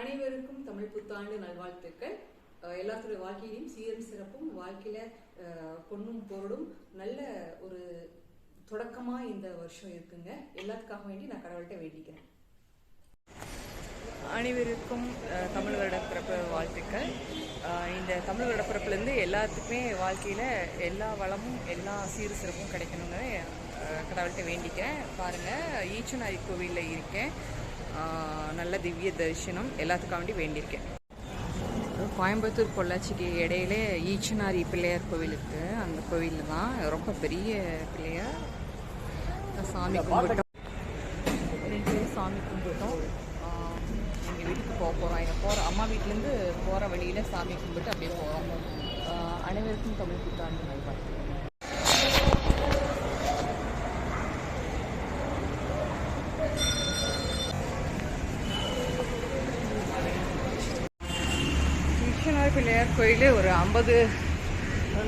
அனைவருக்கும் தமிழ் புத்தாண்டு நல்வாழ்த்துக்கள். எல்லாத்துடைய வாழ்க்கையிலும் சீரும் சிறப்பும் வாழ்க்கையில பொண்ணும் பொன்னும் பொருளும் நல்ல ஒரு தொடக்கமா இந்த வருஷம் இருக்குங்க. எல்லாத்துக்காக வேண்டி நான் கடவுள்கிட்ட வேண்டிக்கிறேன். அனைவருக்கும் தமிழ் வருடப்பிறப்பு வாழ்த்துக்கள். இந்த தமிழ் வருடப்பிறப்புலேருந்து எல்லாத்துக்குமே வாழ்க்கையில் எல்லா வளமும் எல்லா சீர் சிறப்பும் கிடைக்கணுங்க. கடவுள்கிட்ட வேண்டிக்கிறேன். பாருங்கள் ஈச்சனாரி கோவிலில் இருக்கேன். நல்ல திவ்ய தரிசனம் எல்லாத்துக்காக வேண்டி வேண்டியிருக்கேன். கோயம்புத்தூர் பொள்ளாச்சிக்கு இடையில ஈச்சனாரி பிள்ளையார் கோவில் இருக்கு. அந்த கோவில் தான் ரொம்ப பெரிய பிள்ளையார் சாமி கும்பிட்டோம். சாமி கும்பிட்டோம். எங்கள் வீட்டுக்கு போக போகிறோம் எங்கள் போகிற அம்மா வீட்டிலேருந்து போகிற வழியில் சாமி கும்பிட்டு அப்படியே போகிறோம் அனைவருக்கும் தமிழ் புத்தாண்டு நல்வாழ்த்துக்கள் விஸ்வநாத பிள்ளையார் கோயில் ஒரு ஐம்பது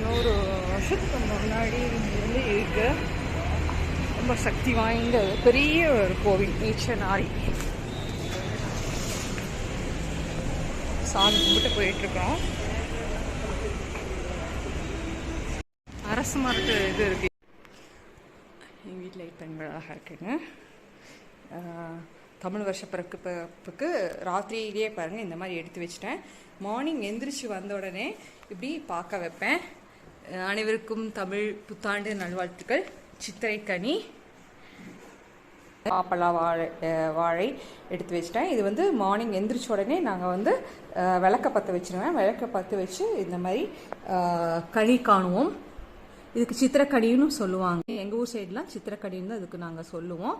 நூறு வருஷத்துக்கு முன்னாடி இருந்து இருக்கு. ரொம்ப சக்தி வாய்ந்த பெரிய ஒரு கோவில் ஈச்சனாரி சாமி கும்பிட்டு போயிட்டு இருக்கோம் அரசு மரத்து இது இருக்கு. எங்கள் வீட்டில் இப்போ அழகாக இருக்குங்க தமிழ் வருஷ பிறப்புக்கு ராத்திரியிலேயே பாருங்கள் இந்த மாதிரி எடுத்து வச்சிட்டேன். மார்னிங் எந்திரிச்சு வந்த உடனே இப்படி பார்க்க வைப்பேன். அனைவருக்கும் தமிழ் புத்தாண்டு நல்வாழ்த்துக்கள். சித்திரை கனி. ஆப்பலா வாழை வாழை எடுத்து வச்சிட்டேன். இது வந்து மார்னிங் எந்திரிச்ச உடனே நாங்கள் வந்து விளக்க பற்ற வச்சிருவேன். விளக்க பற்ற வச்சு இந்த மாதிரி கனி காணுவோம். இதுக்கு சித்திரக்கடின்னு சொல்லுவாங்க. எங்கள் ஊர் சைட்லாம் சித்திரக்கடின்னு தான் இதுக்கு நாங்கள் சொல்லுவோம்.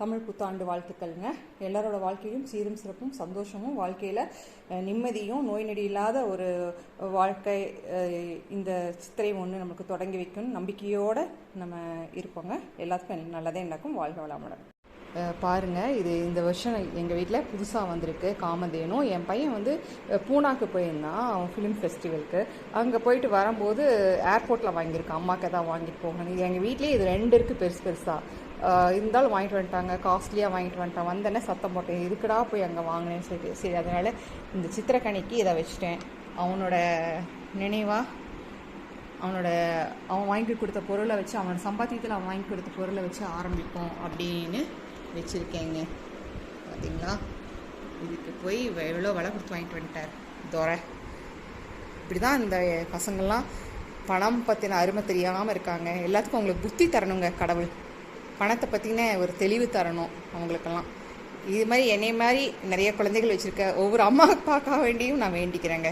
தமிழ் புத்தாண்டு வாழ்த்துக்கள்ங்க. எல்லாரோட வாழ்க்கையும் சீரும் சிறப்பும் சந்தோஷமும் வாழ்க்கையில் நிம்மதியும் நோய் நொடி இல்லாத ஒரு வாழ்க்கை இந்த சித்திரை ஒன்று நமக்கு தொடங்கி வைக்கணும் நம்பிக்கையோடு நம்ம இருப்போங்க. எல்லாத்துக்கும் நல்லதே நடக்கும். வாழ்க வளமுடன். பாருங்கள் இது இந்த வருஷம் எங்கள் வீட்டில் புதுசாக வந்திருக்கு. காமதேனும் என் பையன் வந்து பூனாக்கு போயிருந்தான் அவன் ஃபிலிம் ஃபெஸ்டிவலுக்கு அங்கே போயிட்டு வரும்போது ஏர்போர்ட்டில் வாங்கியிருக்கான். அம்மாக்கு தான் வாங்கிட்டு போகணும். இது எங்கள் வீட்லேயே இது ரெண்டு இருக்குது பெருசு பெருசாக இருந்தாலும் வாங்கிட்டு வந்துட்டாங்க. காஸ்ட்லியாக வாங்கிட்டு வந்துட்டான். வந்தேனே சத்தம் போட்டேன். இதுக்குடா போய் அங்கே வாங்கினேன்னு சொல்லிட்டு. சரி அதனால் இந்த சித்திரக்கணிக்கு இதை வச்சுட்டேன். அவனோட நினைவாக அவனோட அவன் வாங்கி கொடுத்த பொருளை வச்சு அவனோட சம்பாத்தியத்தில் அவன் வாங்கி கொடுத்த பொருளை வச்சு ஆரம்பிப்போம் அப்படின்னு வச்சுருக்கேங்க. பார்த்தீங்களா இதுக்கு போய் எவ்வளோ விலை கொடுத்து வாங்கிட்டு வந்துட்டார். துறை. இப்படி தான் இந்த பசங்கள்லாம் பணம் பற்றின அருமை தெரியாமல் இருக்காங்க. எல்லாத்துக்கும் அவங்களுக்கு புத்தி தரணுங்க கடவுள். பணத்தை பற்றின ஒரு தெளிவு தரணும் அவங்களுக்கெல்லாம். இது மாதிரி என்னை மாதிரி நிறைய குழந்தைகள் வச்சுருக்க ஒவ்வொரு அம்மா அப்பாக்காக வேண்டியும் நான் வேண்டிக்கிறேங்க.